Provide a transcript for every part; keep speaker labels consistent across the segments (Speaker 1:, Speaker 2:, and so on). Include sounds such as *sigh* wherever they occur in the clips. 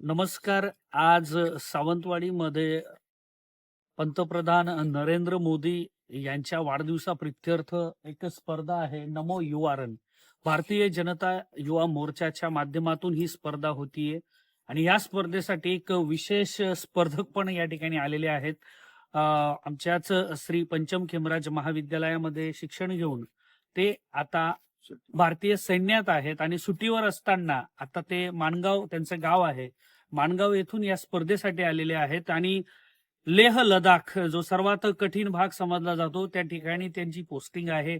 Speaker 1: नमस्कार. आज सावंतवाडीमध्ये पंतप्रधान नरेंद्र मोदी यांच्या वाढदिवसाप्रित्यर्थ एक स्पर्धा आहे नमो युवा रन भारतीय जनता युवा मोर्चाच्या माध्यमातून ही स्पर्धा होतीये आणि या स्पर्धेसाठी एक विशेष स्पर्धक पण या ठिकाणी आलेले आहेत. आमच्याच श्री पंचम खेमराज महाविद्यालयामध्ये शिक्षण घेऊन ते आता भारतीय सैन्यात आहेत आणि सुट्टीवर असताना आता ते माणगाव त्यांचं गाव आहे. माणगाव येथून या स्पर्धेसाठी आलेले आहेत आणि लेह लडाख जो सर्वात कठीण भाग समजला जातो त्या ठिकाणी त्यांची पोस्टिंग आहे.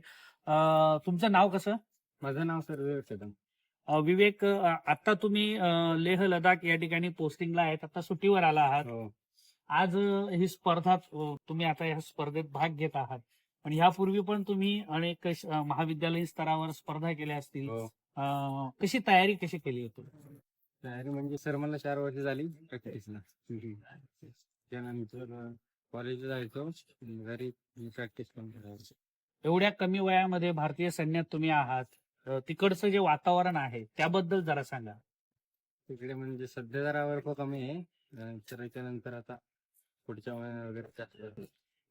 Speaker 1: तुमचं नाव कसं?
Speaker 2: माझं नाव सर विवेक कदम
Speaker 1: विवेक आता तुम्ही लेह लडाख या ठिकाणी पोस्टिंगला आहेत. आता सुट्टीवर आला आहात.
Speaker 2: हो.
Speaker 1: आज ही स्पर्धा तुम्ही आता या स्पर्धेत भाग घेत आहात. पण यापूर्वी पण तुम्ही अनेक महाविद्यालयीन स्तरावर स्पर्धा केल्या असतील.
Speaker 2: हो.
Speaker 1: कशी तयारी कशी केली होती?
Speaker 2: तयारी म्हणजे सर मला चार वर्ष झाली. प्रॅक्टिसला त्यानंतर कॉलेजला जायचो. घरी प्रॅक्टिस पण करायचो.
Speaker 1: एवढ्या कमी वयामध्ये भारतीय सैन्यात तुम्ही आहात. तिकडचं जे वातावरण आहे त्याबद्दल जरा सांगा.
Speaker 2: तिकडे म्हणजे सध्या जरा वर्क कमी आहे. तर त्याच्यानंतर आता पुढच्या महिन्यात वगैरे जास्त.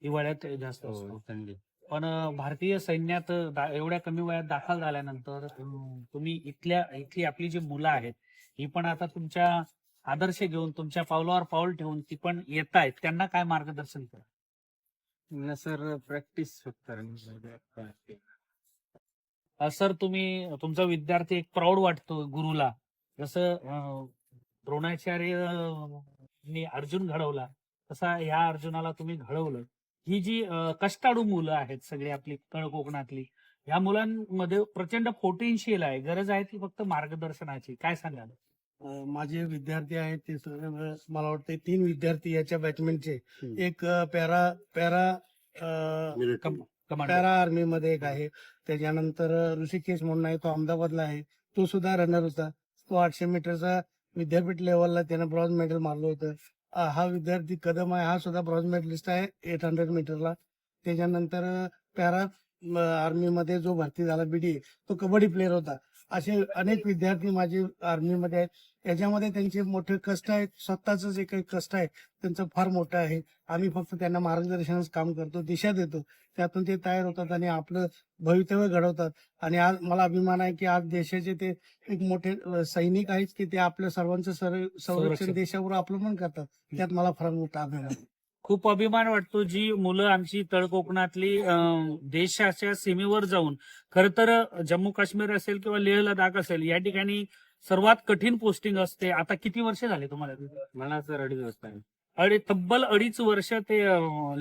Speaker 1: हिवाळ्यात जास्त असतो.
Speaker 2: हो थंडी.
Speaker 1: पण भारतीय सैन्यात एवढ्या कमी वयात दाखल झाल्यानंतर तुम्ही इथल्या इथली आपली जी मुलं आहेत ही पण आता तुमच्या आदर्श घेऊन तुमच्या पावलावर पाऊल ठेवून ती पण येत आहेत त्यांना काय मार्गदर्शन करा?
Speaker 2: सर प्रॅक्टिस
Speaker 1: सर तुम्ही तुमचा विद्यार्थी एक प्राऊड वाटतो गुरुला. जसं द्रोणाचार्य अर्जुन घडवला तसा ह्या अर्जुनाला तुम्ही घडवलं. ही जी कष्टाळू मुलं आहेत सगळी आपली कोकणातली ह्या मुलांमध्ये प्रचंड पोटेन्शियल आहे. गरज आहे ती फक्त मार्गदर्शनाची. काय सांगाल?
Speaker 3: माझे विद्यार्थी आहेत ते सगळे मला वाटते तीन विद्यार्थी याच्या बॅचमेंटचे. एक पॅरा पॅरा पॅरा आर्मी मध्ये एक आहे. त्याच्यानंतर ऋषिकेश म्हणून आहे तो अहमदाबादला आहे. तो सुद्धा रनर होता. तो आठशे मीटरचा विद्यापीठ लेवलला त्यानं ब्रॉन्झ मेडल मारलं होतं. हा विद्यार्थी कदम आहे हा सुद्धा ब्रॉन्झ मेडलिस्ट आहे एट हंड्रेड मीटरला त्याच्यानंतर पॅरा आर्मीमध्ये जो भरती झाला बीडी तो कबड्डी प्लेअर होता. असे अनेक विद्यार्थी माझे आर्मीमध्ये आहेत. याच्यामध्ये त्यांचे मोठे कष्ट आहेत. स्वतःच जे काही कष्ट आहे. त्यांचं फार मोठं आहे. आम्ही फक्त त्यांना मार्गदर्शनाचं काम करतो दिशा देतो. त्यातून ते तयार होतात आणि आपलं भवितव्य घडवतात. आणि आज मला अभिमान आहे की आज देशाचे ते एक मोठे सैनिक आहेत की ते आपल्या सर्वांचं सर-
Speaker 1: संरक्षण.
Speaker 3: संरक्षण. देशावर आपलं पण करतात. त्यात मला फार मोठा अभिमान आहे.
Speaker 1: खूप अभिमान वाटतो जी मुलं आमची तळ कोकणातली अं, देशाच्या सीमेवर जाऊन खर तर जम्मू काश्मीर असेल किंवा लेह लडाख असेल या ठिकाणी सर्वात कठीण पोस्टिंग असते आता किती वर्ष झाले तुम्हाला तिथे?
Speaker 2: मला सर अडीच आहे.
Speaker 1: अडे तब्बल अडीच वर्ष ते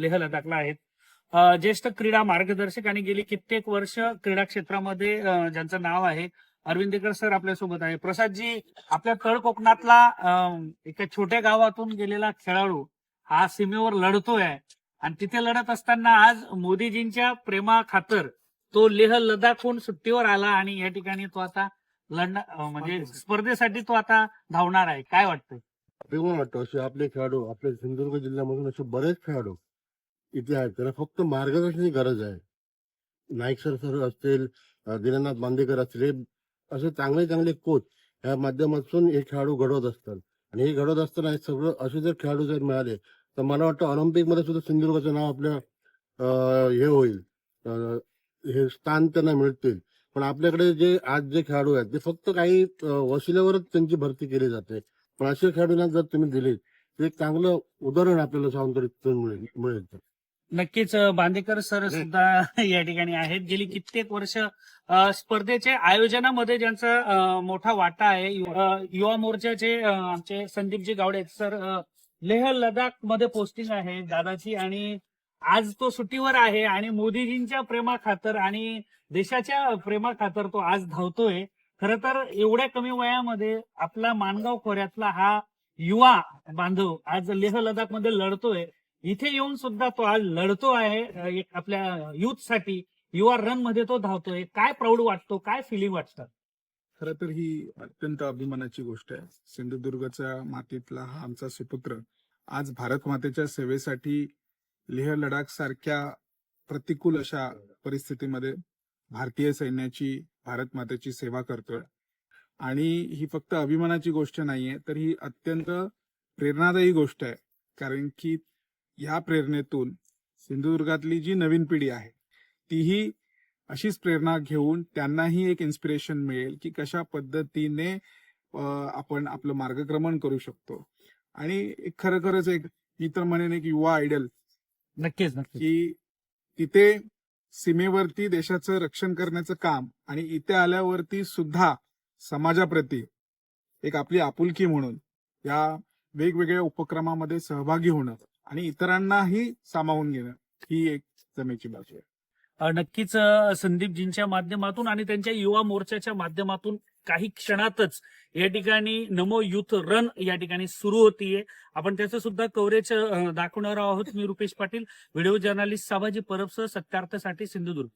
Speaker 1: लेह लडाखला आहेत ज्येष्ठ क्रीडा मार्गदर्शक आणि गेली कित्येक वर्ष क्रीडा क्षेत्रामध्ये ज्यांचं नाव आहे अरविंदेकर सर आपल्यासोबत आहे प्रसादजी आपल्या तळ कोकणातला अं, एका छोट्या गावातून गेलेला खेळाडू हा सीमेवर लढतोय. आणि तिथे लढत असताना आज मोदीजींच्या प्रेमा खातर तो लेह लडाखहून सुट्टीवर आला आणि या ठिकाणी तो आता लढणार म्हणजे स्पर्धेसाठी. तो आता धावणार आहे. काय वाटतंय?
Speaker 4: अभिमान वाटतो असे आपले खेळाडू आपल्या सिंधुदुर्ग जिल्ह्यामधून असे बरेच खेळाडू इथे आहेत. त्याला फक्त मार्गदर्शनाची गरज आहे. नाईक सर सर असतील दीनानाथ बांदेकर असतील हे असे चांगले चांगले कोच या माध्यमातून हे खेळाडू घडवत असतात. आणि हे घडवत असताना हे सगळं असे जर खेळाडू जर मिळाले तर मला वाटतं ऑलिम्पिकमध्ये सुद्धा सिंधुदुर्गाचं नाव आपल्या अं, हे होईल. हे स्थान त्यांना मिळतील. पण आपल्याकडे जे आज जे खेळाडू आहेत ते फक्त काही वशिल्यावरच त्यांची भरती केली जाते. पण अशा खेळाडूंना जर तुम्ही दिले तर एक चांगलं उदाहरण आपल्याला सावंतवाडीतून मिळेल मिळेल
Speaker 1: नक्कीच बांदेकर सर सुद्धा *laughs* या ठिकाणी आहेत गेली कित्येक वर्ष स्पर्धेचे आयोजनामध्ये ज्यांचा मोठा वाटा आहे युवा मोर्चाचे आमचे संदीपजी गावडे सर लेह लडाखमध्ये पोस्टिंग आहे दादाची आणि आज तो सुट्टीवर आहे आणि मोदीजींच्या प्रेमाखातर आणि देशाच्या प्रेमाखातर तो आज धावतोय. खर तर एवढ्या कमी वयामध्ये आपला मानगाव खोऱ्यातला हा युवा बांधव आज लेह लडाखमध्ये लढतोय. इथे येऊन सुद्धा तो आज लढतो आहे एक आपल्या युथसाठी. युवा रनमध्ये तो धावतोय. काय प्राऊड वाटतो? काय फिलिंग वाटतं?
Speaker 5: खरं तर ही अत्यंत अभिमानाची गोष्ट आहे. सिंधुदुर्गच्या मातीतला हा आमचा सुपुत्र आज भारत मातेच्या सेवेसाठी लेह लडाख सारख्या प्रतिकूल अशा परिस्थितीमध्ये भारतीय सैन्याची भारत मातेची सेवा करतोय. आणि ही फक्त अभिमानाची गोष्ट नाहीये तर ही अत्यंत प्रेरणादायी गोष्ट आहे. कारण की या प्रेरणेतून सिंधुदुर्गातली जी नवीन पिढी आहे तीही अशीच प्रेरणा घेऊन त्यांनाही एक इन्स्पिरेशन मिळेल की कशा पद्धतीने आपण आपलं मार्गक्रमण करू शकतो. आणि एक खरोखरच एक मी तर म्हणेन एक युवा आयडल
Speaker 1: नक्कीच.
Speaker 5: की तिथे सीमेवरती देशाचं रक्षण करण्याचं काम आणि इथे आल्यावरती सुद्धा समाजाप्रती एक आपली आपुलकी म्हणून या वेगवेगळ्या उपक्रमामध्ये सहभागी होणं आणि इतरांनाही सामावून घेणं ही एक जमेची बाजू आहे.
Speaker 1: नक्कीच संदीपजींच्या माध्यमातून आणि त्यांच्या युवा मोर्चाच्या माध्यमातून काही क्षणातच या ठिकाणी नमो युथ रन या ठिकाणी सुरू होतीये. आपण त्याचं सुद्धा कव्हरेज दाखवणार आहोत मी रुपेश पाटील व्हिडिओ जर्नालिस्ट साभाजी परबसह सत्यार्थसाठी सिंधुदुर्ग.